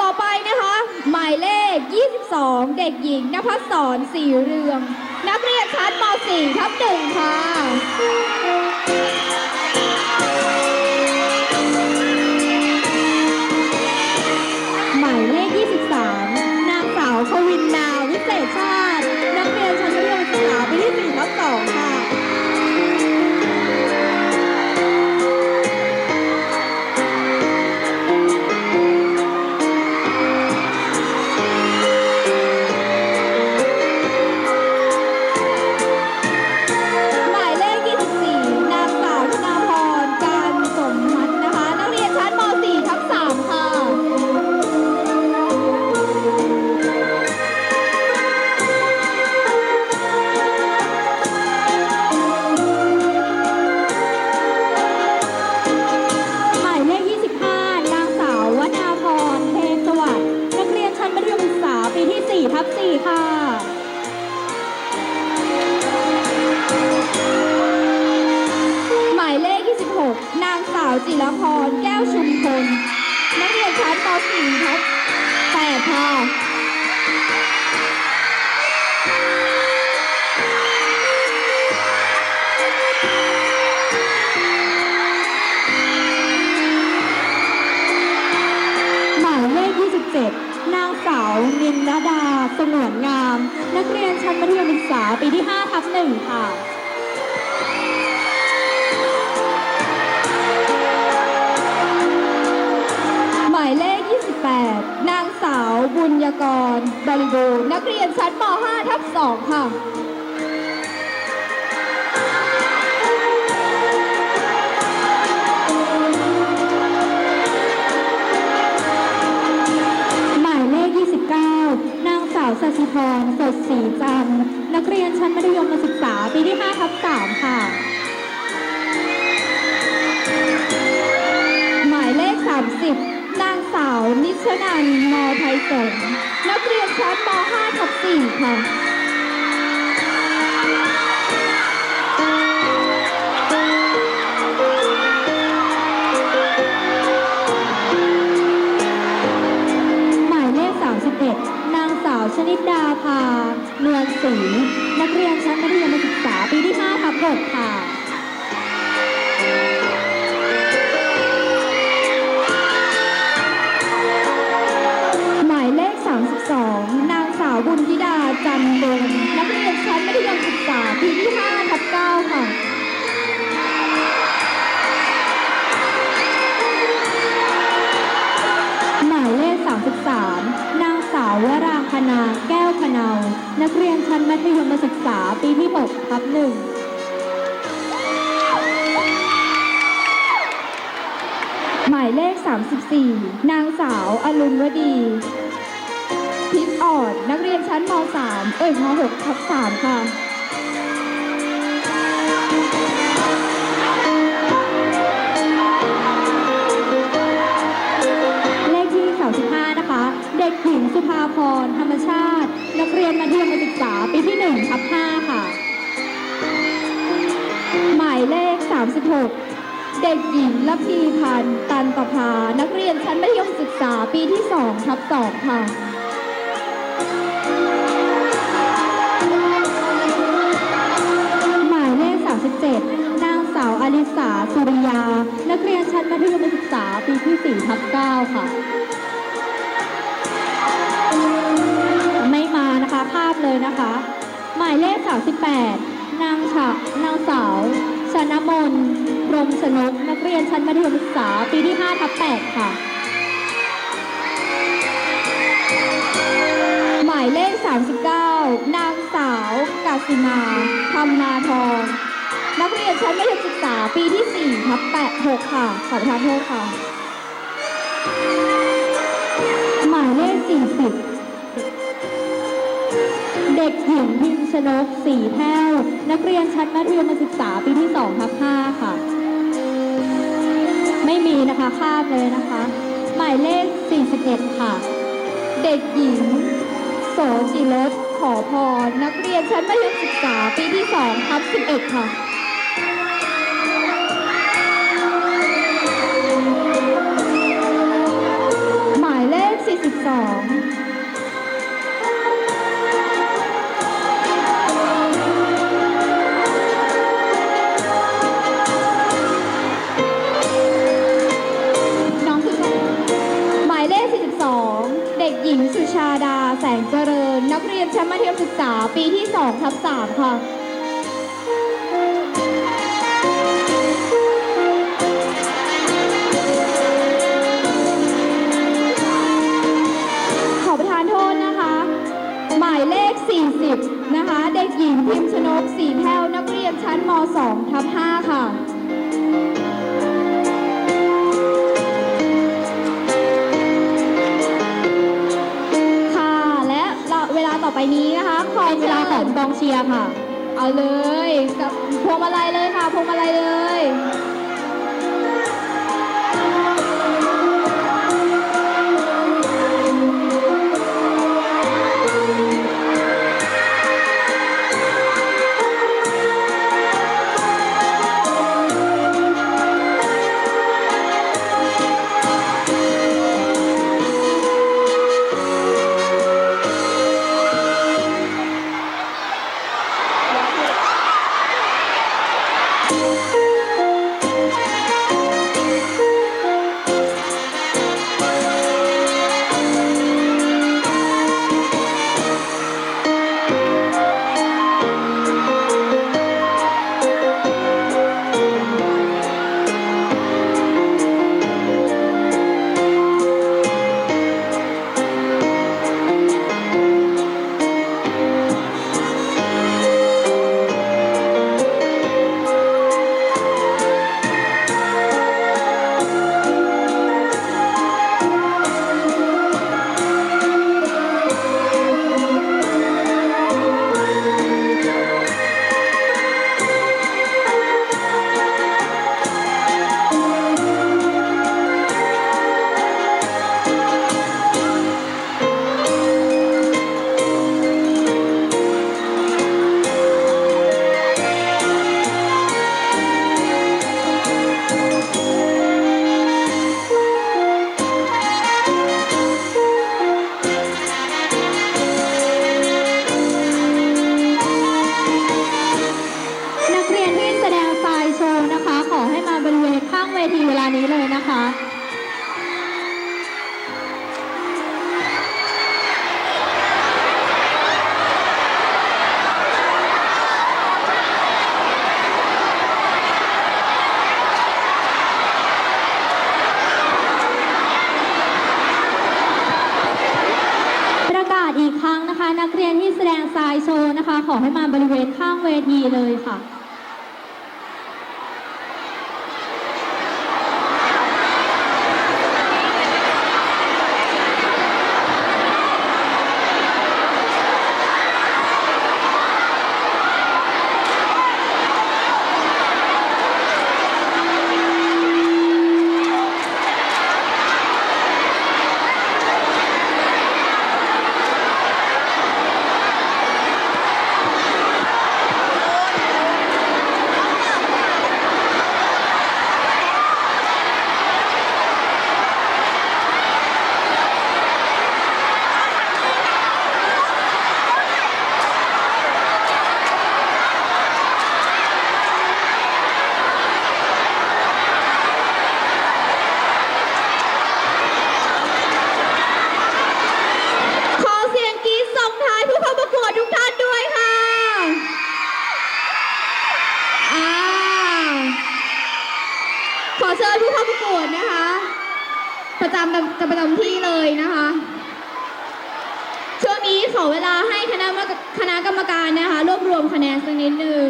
ต่อไปนะคะ หมายเลข 22 เด็กหญิงนภัสสรสีเรือง นักเรียนชั้นม .4 ทับหนึ่งค่ะางสาวจิรพรแก้วชุมพลนักเรียนชั้นป .4 ทับ8ค่ะหมายเลข27 นางสาวนินดาดา สงวนงาม นักเรียนชั้นมัธยมศึกษาปีที่5ทับ1ค่ะ บุญยกรบริบูรณ์นักเรียนชั้นม 5 ทับ 2 ค่ะหมายเลข29นางสาวสัชิพรสดศรีจันทร์นักเรียนชั้นมัธยมศึกษา ปีที่5ทับ3ค่ะ หมายเลข 30าวนิชนันมอไทยสงฆ์นักเรียนชั้นม 5 ทับ4ค่ะ ชั้นมัธยมศึกษาปีที่6ทับ1หมายเลข 34 นางสาวอรุณวดีพิษอ่อนนักเรียนชั้นม 3 เอ้ยม 6 ทับ3ค่ะเลขที่35นะคะเด็กหญิงสุภาพรธรรมชาติียนมัธยมศึกษาปีที่1ทับ5ค่ะ หมายเลข 36 เด็กหญิงละพีพันธ์ตันตภา นักเรียนชั้นมัธยมศึกษาปีที่2ทับ2ค่ะหมายเลข37นางสาวอลิสาสุริยา นักเรียนชั้นมัธยมศึกษาปีที่4ทับ9ค่ะ พเลยนะคะ หมายเลข 38 นางฉะนางสาวชนมนพรมชนกนักเรียนชั้นมัธยมศึกษาปีที่5ทับ8ค่ะ หมายเลข 39 นางสาวกาสิมาธรรมาทอง นักเรียนชั้นมัธยมศึกษาปีที่4ทับ8 6 ค่ะ ขอประทานโทษค่ะ หมายเลข 40 กหญิงพิมชนกสีแพ้ว นักเรียนชั้นมัธยมศึกษาปีที่2ทับ5ค่ะ ไม่มีนะคะข้ามเลยนะคะ หมายเลข 41 ค่ะ เด็กหญิง โสจิรสขอพร นักเรียนชั้นมัธยมศึกษาปีที่2ทับ11 ค่ะหมายเลข 42 2ทับ3ค่ะขอประทานโทษนะคะหมายเลข40นะคะเด็กหญิงพิมพ์ชนกสีแพ้วนักเรียนชั้นม 2 เชียร์ค่ะ เอาเลยกับพวงมาลัยเลยค่ะพวงมาลัยเลย นักเรียนที่แสดงทรายโชว์นะคะ ขอให้มาบริเวณข้างเวทีเลยค่ะ ขอเสียงกรี๊ดส่งท้ายผู้เข้าประกวดทุกท่านด้วยค่ะอ่าขอ เชิญผู้เข้าปรวดนะคะ ประจำประจำที่เลยนะคะ ช่วงนี้ขอเวลาให้คณะคณะกรรมการนะคะ รวบรวมคะแนนสักนิดหนึ่ง